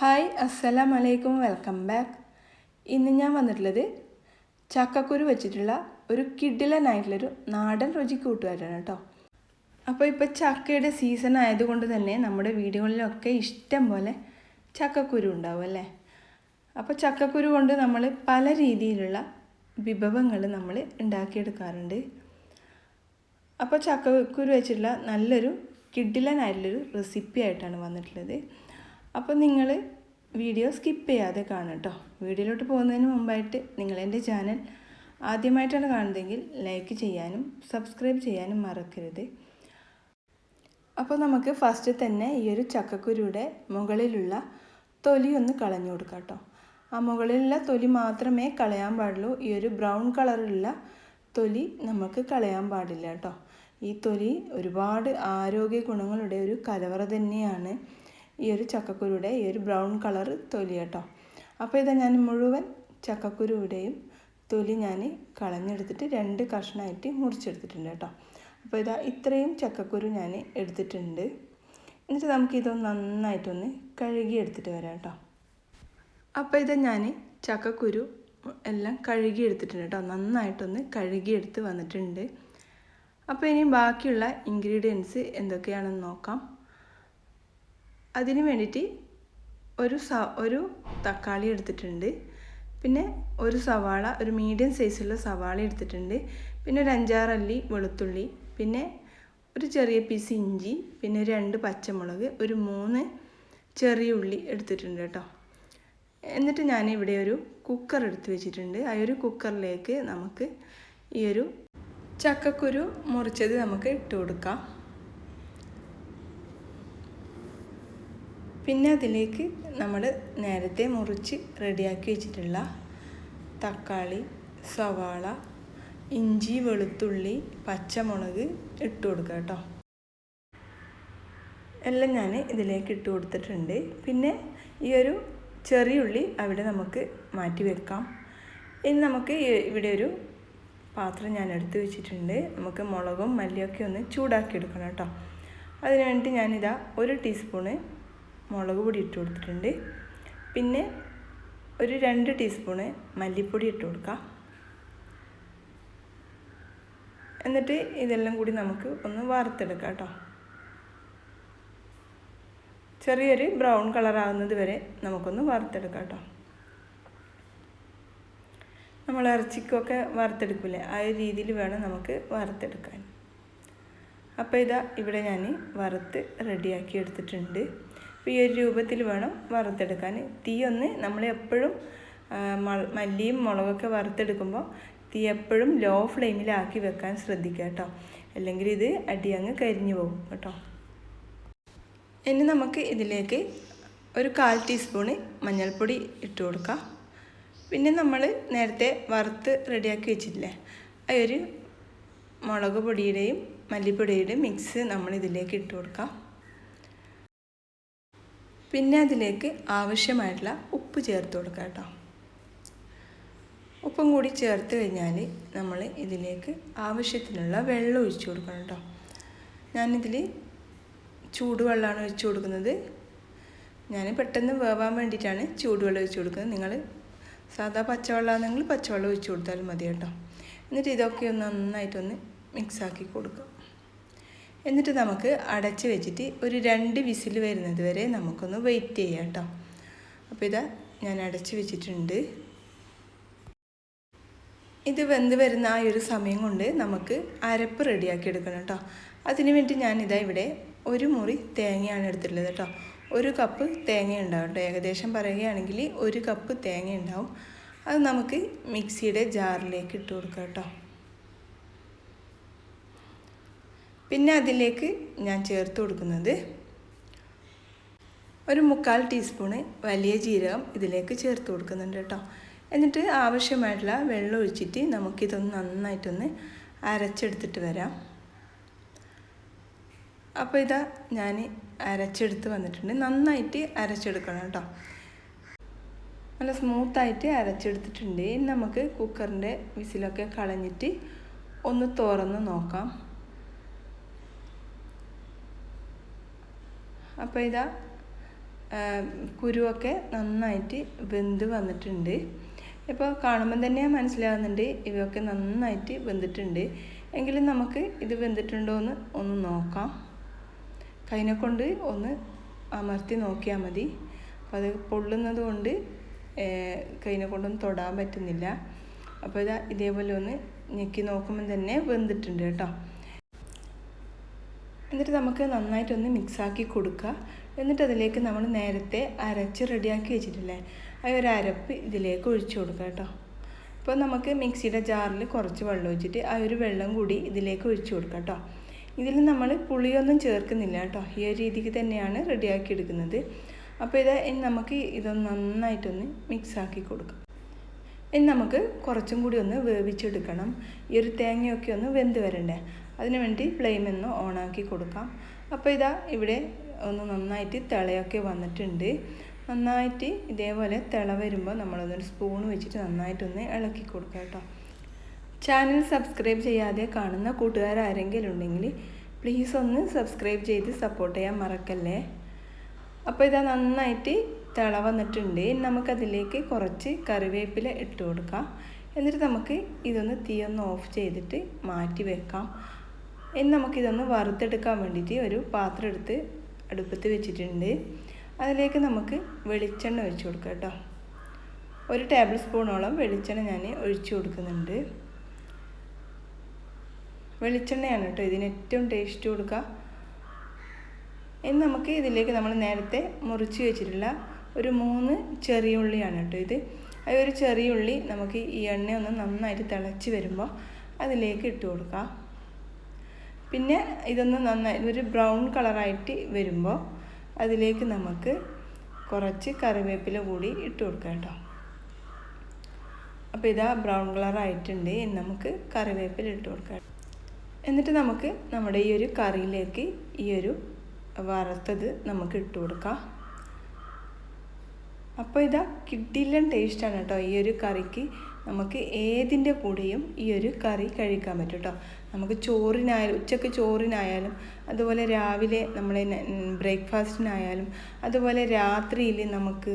Hi അസ്സലാം അലൈക്കും welcome back. ഇന്ന് ഞാൻ വന്നിട്ടുള്ളത് ചക്കക്കുരു വെച്ചിട്ടുള്ള ഒരു കിഡിലനായിട്ടുള്ളൊരു നാടൻ രുചി കൂട്ടുകാരാണ് കേട്ടോ. അപ്പോൾ ഇപ്പോൾ ചക്കയുടെ സീസൺ ആയതുകൊണ്ട് തന്നെ നമ്മുടെ വീടുകളിലൊക്കെ ഇഷ്ടം പോലെ ചക്കക്കുരു ഉണ്ടാവും അല്ലേ? അപ്പോൾ ചക്കക്കുരു കൊണ്ട് നമ്മൾ പല രീതിയിലുള്ള വിഭവങ്ങൾ നമ്മൾ ഉണ്ടാക്കിയെടുക്കാറുണ്ട്. അപ്പോൾ ചക്കക്കുരു വെച്ചിട്ടുള്ള നല്ലൊരു കിഡിലനായിട്ടുള്ളൊരു റെസിപ്പി ആയിട്ടാണ് വന്നിട്ടുള്ളത്. അപ്പോൾ നിങ്ങൾ വീഡിയോ സ്കിപ്പ് ചെയ്യാതെ കാണും കേട്ടോ വീഡിയോയിലോട്ട് പോകുന്നതിന് മുമ്പായിട്ട് നിങ്ങൾ എന്റെ ചാനൽ ആദ്യമായിട്ടാണ് കാണുന്നതെങ്കിൽ ലൈക്ക് ചെയ്യാനും സബ്സ്ക്രൈബ് ചെയ്യാനും മറക്കരുത്. അപ്പോൾ നമുക്ക് ഫസ്റ്റ് തന്നെ ഈ ഒരു ചക്കക്കുരുടെ മുകളിലുള്ള തൊലി ഒന്ന് കളഞ്ഞു കൊടുക്കാം കേട്ടോ ആ മുകളിലുള്ള തൊലി മാത്രമേ കളയാൻ പാടുള്ളൂ. ഈ ഒരു ബ്രൗൺ കളറുള്ള തൊലി നമുക്ക് കളയാൻ പാടില്ല കേട്ടോ ഈ തൊലി ഒരുപാട് ആരോഗ്യ ഗുണങ്ങളുടെ ഒരു കലവറ തന്നെയാണ്. ഈ ഒരു ചക്കക്കുരുടെ ഈ ഒരു ബ്രൗൺ കളർ തൊലി കേട്ടോ. അപ്പോൾ ഇതാ ഞാൻ മുഴുവൻ ചക്കക്കുരുവിടെയും തൊലി ഞാൻ കളഞ്ഞെടുത്തിട്ട് രണ്ട് കഷ്ണമായിട്ട് മുറിച്ചെടുത്തിട്ടുണ്ട് കേട്ടോ. അപ്പോൾ ഇതാ ഇത്രയും ചക്കക്കുരു ഞാൻ എടുത്തിട്ടുണ്ട്. എന്നിട്ട് നമുക്കിതൊന്ന് നന്നായിട്ടൊന്ന് കഴുകി എടുത്തിട്ട് വരാം കേട്ടോ. അപ്പോൾ ഇത് ഞാൻ ചക്കക്കുരു എല്ലാം കഴുകി എടുത്തിട്ടുണ്ട് കേട്ടോ. നന്നായിട്ടൊന്ന് കഴുകി എടുത്ത് വന്നിട്ടുണ്ട്. അപ്പോൾ ഇനി ബാക്കിയുള്ള ഇൻഗ്രീഡിയൻസ് എന്തൊക്കെയാണെന്ന് നോക്കാം. അതിന് വേണ്ടിയിട്ട് ഒരു സ ഒരു തക്കാളി എടുത്തിട്ടുണ്ട്. പിന്നെ ഒരു സവാള ഒരു മീഡിയം സൈസുള്ള സവാള എടുത്തിട്ടുണ്ട്. പിന്നെ ഒരു അഞ്ചാറല്ലി വെളുത്തുള്ളി പിന്നെ ഒരു ചെറിയ പീസ് ഇഞ്ചി പിന്നെ രണ്ട് പച്ചമുളക് ഒരു മൂന്ന് ചെറിയ ഉള്ളി എടുത്തിട്ടുണ്ട് കേട്ടോ. എന്നിട്ട് ഞാൻ ഇവിടെ ഒരു കുക്കർ എടുത്ത് വെച്ചിട്ടുണ്ട്. ആ ഒരു കുക്കറിലേക്ക് നമുക്ക് ഈ ഒരു ചക്കക്കുരു മുറിച്ചത് നമുക്ക് ഇട്ട് കൊടുക്കാം. പിന്നെ അതിലേക്ക് നമ്മൾ നേരത്തെ മുറിച്ച് റെഡിയാക്കി വെച്ചിട്ടുള്ള തക്കാളി സവാള ഇഞ്ചി വെളുത്തുള്ളി പച്ചമുളക് ഇട്ട് കൊടുക്കുക കേട്ടോ. എല്ലാം ഞാൻ ഇതിലേക്ക് ഇട്ട് കൊടുത്തിട്ടുണ്ട്. പിന്നെ ഈ ഒരു ചെറിയ ഉള്ളി അവിടെ നമുക്ക് മാറ്റി വെക്കാം. ഇനി നമുക്ക് ഇവിടെ ഒരു പാത്രം ഞാൻ എടുത്ത് വെച്ചിട്ടുണ്ട്. നമുക്ക് മുളകും മല്ലിയൊക്കെ ഒന്ന് ചൂടാക്കി എടുക്കണം കേട്ടോ. അതിനുവേണ്ടി ഞാനിതാ ഒരു ടീസ്പൂണ് മുളക് പൊടി ഇട്ട് കൊടുത്തിട്ടുണ്ട്. പിന്നെ ഒരു രണ്ട് ടീസ്പൂണ് മല്ലിപ്പൊടി ഇട്ട് കൊടുക്കാം. എന്നിട്ട് ഇതെല്ലാം കൂടി നമുക്ക് ഒന്ന് വറുത്തെടുക്കാം കേട്ടോ. ചെറിയൊരു ബ്രൗൺ കളർ ആകുന്നത് വരെ നമുക്കൊന്ന് വറുത്തെടുക്കാം കേട്ടോ. നമ്മൾ ഇറച്ചിക്കൊക്കെ വറുത്തെടുക്കില്ലേ ആ ഒരു രീതിയിൽ വേണം നമുക്ക് വറുത്തെടുക്കാൻ. അപ്പോൾ ഇതാ ഇവിടെ ഞാൻ വറുത്ത് റെഡിയാക്കി എടുത്തിട്ടുണ്ട്. അപ്പോൾ ഈ ഒരു രൂപത്തിൽ വേണം വറുത്തെടുക്കാൻ. തീ ഒന്ന് നമ്മൾ എപ്പോഴും മല്ലിയും മുളകൊക്കെ വറുത്തെടുക്കുമ്പോൾ തീ എപ്പോഴും ലോ ഫ്ലെയിമിലാക്കി വെക്കാൻ ശ്രദ്ധിക്കുക കേട്ടോ. അല്ലെങ്കിൽ ഇത് അടി അങ്ങ് കരിഞ്ഞു പോകും കേട്ടോ. ഇനി നമുക്ക് ഇതിലേക്ക് ഒരു കാൽ ടീസ്പൂണ് മഞ്ഞൾപ്പൊടി ഇട്ട് കൊടുക്കാം. പിന്നെ നമ്മൾ നേരത്തെ വറുത്ത് റെഡിയാക്കി വെച്ചിട്ടില്ലേ ആ ഒരു മുളക് പൊടിയുടെയും മല്ലിപ്പൊടിയുടെയും മിക്സ് നമ്മൾ ഇതിലേക്ക് ഇട്ട് കൊടുക്കാം. പിന്നെ അതിലേക്ക് ആവശ്യമായിട്ടുള്ള ഉപ്പ് ചേർത്ത് കൊടുക്കുക കേട്ടോ. ഉപ്പും കൂടി ചേർത്ത് കഴിഞ്ഞാൽ നമ്മൾ ഇതിലേക്ക് ആവശ്യത്തിനുള്ള വെള്ളം ഒഴിച്ചു കൊടുക്കണം കേട്ടോ. ഞാനിതിൽ ചൂടുവെള്ളമാണ് ഒഴിച്ചു കൊടുക്കുന്നത്. ഞാൻ പെട്ടെന്ന് വേവാൻ വേണ്ടിയിട്ടാണ് ചൂടുവെള്ളം ഒഴിച്ചു കൊടുക്കുന്നത്. നിങ്ങൾ സാധാ പച്ചവെള്ളമാണെങ്കിൽ പച്ചവെള്ളം ഒഴിച്ചു കൊടുത്താലും മതി കേട്ടോ. എന്നിട്ട് ഇതൊക്കെ ഒന്ന് നന്നായിട്ടൊന്ന് മിക്സാക്കി കൊടുക്കുക. എന്നിട്ട് നമുക്ക് അടച്ച് വെച്ചിട്ട് ഒരു രണ്ട് വിസിൽ വരുന്നത് വരെ നമുക്കൊന്ന് വെയിറ്റ് ചെയ്യാം കേട്ടോ അപ്പോൾ ഇതാ ഞാൻ അടച്ച് വെച്ചിട്ടുണ്ട്. ഇത് വെന്ത് വരുന്ന ആ ഒരു സമയം കൊണ്ട് നമുക്ക് അരപ്പ് റെഡിയാക്കി എടുക്കണം കേട്ടോ അതിന് വേണ്ടി ഇതാ ഇവിടെ ഒരു മുറി തേങ്ങയാണ് എടുത്തിട്ടുള്ളത് കേട്ടോ ഒരു കപ്പ് തേങ്ങ ഉണ്ടാവും കേട്ടോ ഏകദേശം പറയുകയാണെങ്കിൽ ഒരു കപ്പ് തേങ്ങ ഉണ്ടാവും. അത് നമുക്ക് മിക്സിയുടെ ജാറിലേക്ക് ഇട്ട് കൊടുക്കാം കേട്ടോ പിന്നെ അതിലേക്ക് ഞാൻ ചേർത്ത് കൊടുക്കുന്നത് ഒരു മുക്കാൽ ടീസ്പൂണ് വലിയ ജീരകം ഇതിലേക്ക് ചേർത്ത് കൊടുക്കുന്നുണ്ട് കേട്ടോ. എന്നിട്ട് ആവശ്യമായിട്ടുള്ള വെള്ളം ഒഴിച്ചിട്ട് നമുക്കിതൊന്ന് നന്നായിട്ടൊന്ന് അരച്ചെടുത്തിട്ട് വരാം. അപ്പോൾ ഇതാ ഞാൻ അരച്ചെടുത്ത് വന്നിട്ടുണ്ട്. നന്നായിട്ട് അരച്ചെടുക്കണം കേട്ടോ. നല്ല സ്മൂത്തായിട്ട് അരച്ചെടുത്തിട്ടുണ്ട്. നമുക്ക് കുക്കറിന്റെ വിസിലൊക്കെ കളഞ്ഞിട്ട് ഒന്ന് തുറന്ന് നോക്കാം. അപ്പോൾ ഇതാ കുരുവൊക്കെ നന്നായിട്ട് വെന്ത് വന്നിട്ടുണ്ട്. ഇപ്പോൾ കാണുമ്പം തന്നെ മനസ്സിലാകുന്നുണ്ട് ഇവയൊക്കെ നന്നായിട്ട് വെന്തിട്ടുണ്ട്. എങ്കിലും നമുക്ക് ഇത് വെന്തിട്ടുണ്ടോ എന്ന് ഒന്ന് നോക്കാം. കൈനെ കൊണ്ട് ഒന്ന് അമർത്തി നോക്കിയാൽ മതി. അപ്പോൾ അത് പൊള്ളുന്നത് കൊണ്ട് കൈനെ കൊണ്ടൊന്നും തൊടാൻ പറ്റുന്നില്ല. അപ്പോൾ ഇതാ ഇതേപോലെ ഒന്ന് ഞെക്കി നോക്കുമ്പോൾ തന്നെ വെന്തിട്ടുണ്ട് കേട്ടോ. എന്നിട്ട് നമുക്ക് നന്നായിട്ടൊന്ന് മിക്സാക്കി കൊടുക്കുക. എന്നിട്ട് അതിലേക്ക് നമ്മൾ നേരത്തെ അരച്ച് റെഡിയാക്കി വെച്ചിട്ടില്ലേ? ആ ഒരു അരപ്പ് ഇതിലേക്ക് ഒഴിച്ചു കൊടുക്കുക കേട്ടോ. അപ്പോൾ നമുക്ക് മിക്സിയുടെ ജാറിൽ കുറച്ച് വെള്ളം ഒഴിച്ചിട്ട് ആ ഒരു വെള്ളം കൂടി ഇതിലേക്ക് ഒഴിച്ചു കൊടുക്കുക കേട്ടോ. ഇതിൽ നമ്മൾ പുളിയൊന്നും ചേർക്കുന്നില്ല കേട്ടോ. ഈ ഒരു രീതിക്ക് തന്നെയാണ് റെഡിയാക്കി എടുക്കുന്നത്. അപ്പോൾ ഇത് നമുക്ക് ഇതൊന്ന് നന്നായിട്ടൊന്ന് മിക്സാക്കി കൊടുക്കാം. ഇനി നമുക്ക് കുറച്ചും കൂടി ഒന്ന് വേവിച്ചെടുക്കണം. ഈ ഒരു തേങ്ങയൊക്കെ ഒന്ന് വെന്ത് വരണ്ടേ? അതിനു വേണ്ടി ഫ്ലെയിം ഒന്ന് ഓണാക്കി കൊടുക്കാം. അപ്പോൾ ഇതാ ഇവിടെ ഒന്ന് നന്നായിട്ട് തിളയൊക്കെ വന്നിട്ടുണ്ട്. നന്നായിട്ട് ഇതേപോലെ തിള വരുമ്പോൾ നമ്മളതൊരു സ്പൂൺ വെച്ചിട്ട് നന്നായിട്ടൊന്ന് ഇളക്കി കൊടുക്കുക കേട്ടോ. ചാനൽ സബ്സ്ക്രൈബ് ചെയ്യാതെ കാണുന്ന കൂട്ടുകാരെങ്കിലും ഉണ്ടെങ്കിൽ പ്ലീസ് ഒന്ന് സബ്സ്ക്രൈബ് ചെയ്ത് സപ്പോർട്ട് ചെയ്യാൻ മറക്കല്ലേ? അപ്പോൾ ഇതാ നന്നായിട്ട് തിള വന്നിട്ടുണ്ട്. നമുക്കതിലേക്ക് കുറച്ച് കറിവേപ്പില ഇട്ട് കൊടുക്കാം. എന്നിട്ട് നമുക്ക് ഇതൊന്ന് തീയൊന്ന് ഓഫ് ചെയ്തിട്ട് മാറ്റി വെക്കാം. ഇനി നമുക്കിതൊന്ന് വറുത്തെടുക്കാൻ വേണ്ടിയിട്ട് ഒരു പാത്രം എടുത്ത് അടുപ്പത്ത് വെച്ചിട്ടുണ്ട്. അതിലേക്ക് നമുക്ക് വെളിച്ചെണ്ണ ഒഴിച്ചു കൊടുക്കാം കേട്ടോ. ഒരു ടേബിൾ സ്പൂണോളം വെളിച്ചെണ്ണ ഞാൻ ഒഴിച്ചു കൊടുക്കുന്നുണ്ട്. വെളിച്ചെണ്ണയാണ് കേട്ടോ ഇതിന് ഏറ്റവും ടേസ്റ്റ് കൊടുക്കുക. ഇനി നമുക്ക് ഇതിലേക്ക് നമ്മൾ നേരത്തെ മുറിച്ച് വെച്ചിട്ടുള്ള ഒരു മൂന്ന് ചെറിയ ഉള്ളിയാണ് കേട്ടോ ഇത്. ആ ഒരു ചെറിയ ഉള്ളി നമുക്ക് ഈ എണ്ണ ഒന്ന് നന്നായിട്ട് തിളച്ച് വരുമ്പോൾ അതിലേക്ക് ഇട്ട് കൊടുക്കാം. പിന്നെ ഇതൊന്ന് നന്നായി ഒരു ബ്രൗൺ കളറായിട്ട് വരുമ്പോൾ അതിലേക്ക് നമുക്ക് കുറച്ച് കറിവേപ്പില കൂടി ഇട്ട് കൊടുക്കാം കേട്ടോ. അപ്പോൾ ഇതാ ബ്രൗൺ കളറായിട്ടുണ്ട്. നമുക്ക് കറിവേപ്പില ഇട്ട് കൊടുക്കാം എന്നിട്ട് നമുക്ക് നമ്മുടെ ഈ ഒരു കറിയിലേക്ക് ഈ ഒരു വറുത്തത് നമുക്ക് ഇട്ട് കൊടുക്കാം. അപ്പോൾ ഇതാ കിട്ടില്ല ടേസ്റ്റാണ് കേട്ടോ. ഈ ഒരു കറിക്ക് നമുക്ക് ഏതിന്റെ കൂടെയും ഈ ഒരു കറി കഴിക്കാൻ പറ്റും കേട്ടോ. നമുക്ക് ചോറിനായാലും ഉച്ചയ്ക്ക് ചോറിനായാലും അതുപോലെ രാവിലെ നമ്മളെ ബ്രേക്ക്ഫാസ്റ്റിനായാലും അതുപോലെ രാത്രിയിൽ നമുക്ക്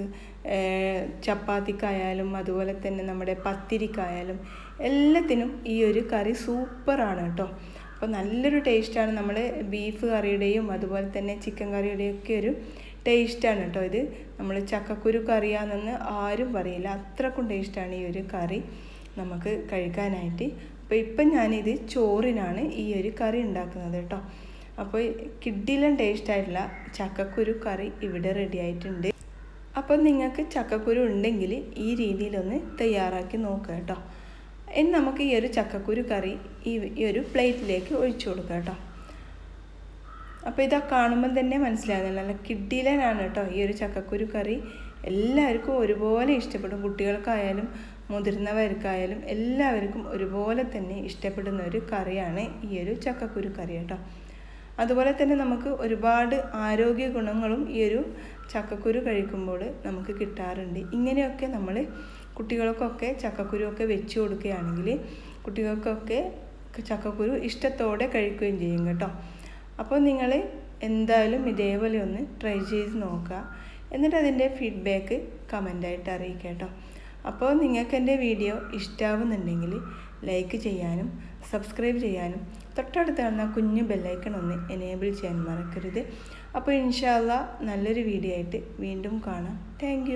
ചപ്പാത്തിക്കായാലും അതുപോലെ തന്നെ നമ്മുടെ പത്തിരിക്കായാലും എല്ലാത്തിനും ഈ ഒരു കറി സൂപ്പറാണ് കേട്ടോ. അപ്പോൾ നല്ലൊരു ടേസ്റ്റാണ് നമ്മൾ ബീഫ് കറിയുടെയും അതുപോലെ തന്നെ ചിക്കൻ കറിയുടെയും ഒക്കെ ഒരു ടേസ്റ്റാണ് കേട്ടോ ഇത്. നമ്മൾ ചക്കക്കുരു കറിയാണെന്ന് ആരും പറയില്ല. അത്രക്കും ടേസ്റ്റാണ് ഈ ഒരു കറി നമുക്ക് കഴിക്കാനായിട്ട്. അപ്പോൾ ഇപ്പം ഞാനിത് ചോറിനാണ് ഈ ഒരു കറി ഉണ്ടാക്കുന്നത് കേട്ടോ. അപ്പോൾ കിഡിലും ടേസ്റ്റ് ആയിട്ടുള്ള ചക്കക്കുരു കറി ഇവിടെ റെഡി ആയിട്ടുണ്ട്. അപ്പോൾ നിങ്ങൾക്ക് ചക്കക്കുരു ഉണ്ടെങ്കിൽ ഈ രീതിയിലൊന്ന് തയ്യാറാക്കി നോക്കുക കേട്ടോ. ഇനി നമുക്ക് ഈ ഒരു ചക്കക്കുരു കറി ഈ ഈ ഒരു പ്ലേറ്റിലേക്ക് ഒഴിച്ചു കൊടുക്കുക കേട്ടോ. അപ്പോൾ ഇതാ കാണുമ്പം തന്നെ മനസ്സിലാകുന്നില്ല നല്ല കിഡിലനാണ് കേട്ടോ ഈ ഒരു ചക്കക്കുരു കറി. എല്ലാവർക്കും ഒരുപോലെ ഇഷ്ടപ്പെടും. കുട്ടികൾക്കായാലും മുതിർന്നവർക്കായാലും എല്ലാവർക്കും ഒരുപോലെ തന്നെ ഇഷ്ടപ്പെടുന്ന ഒരു കറിയാണ് ഈ ഒരു ചക്കക്കുരു കറി കേട്ടോ. അതുപോലെ തന്നെ നമുക്ക് ഒരുപാട് ആരോഗ്യ ഗുണങ്ങളും ഈ ഒരു ചക്കക്കുരു കഴിക്കുമ്പോൾ നമുക്ക് കിട്ടാറുണ്ട്. ഇങ്ങനെയൊക്കെ നമ്മൾ കുട്ടികൾക്കൊക്കെ ചക്കക്കുരുവൊക്കെ വെച്ച് കൊടുക്കുകയാണെങ്കിൽ കുട്ടികൾക്കൊക്കെ ചക്കക്കുരു ഇഷ്ടത്തോടെ കഴിക്കുകയും ചെയ്യും കേട്ടോ. അപ്പോൾ നിങ്ങൾ എന്തായാലും ഇതേപോലെ ഒന്ന് ട്രൈ ചെയ്ത് നോക്കുക. എന്നിട്ട് അതിന്റെ ഫീഡ്ബാക്ക് കമന്റായിട്ട് അറിയിക്കുക കേട്ടോ. അപ്പോൾ നിങ്ങൾക്ക് എന്റെ വീഡിയോ ഇഷ്ടാവുന്നുണ്ടെങ്കിൽ ലൈക്ക് ചെയ്യാനും സബ്സ്ക്രൈബ് ചെയ്യാനും തൊട്ടടുത്ത് കാണുന്ന കുഞ്ഞു ബെല്ലൈക്കൺ ഒന്ന് എനേബിൾ ചെയ്യാൻ മറക്കരുത്. അപ്പോൾ ഇൻഷാല്ല നല്ലൊരു വീഡിയോ ആയിട്ട് വീണ്ടും കാണാം. താങ്ക്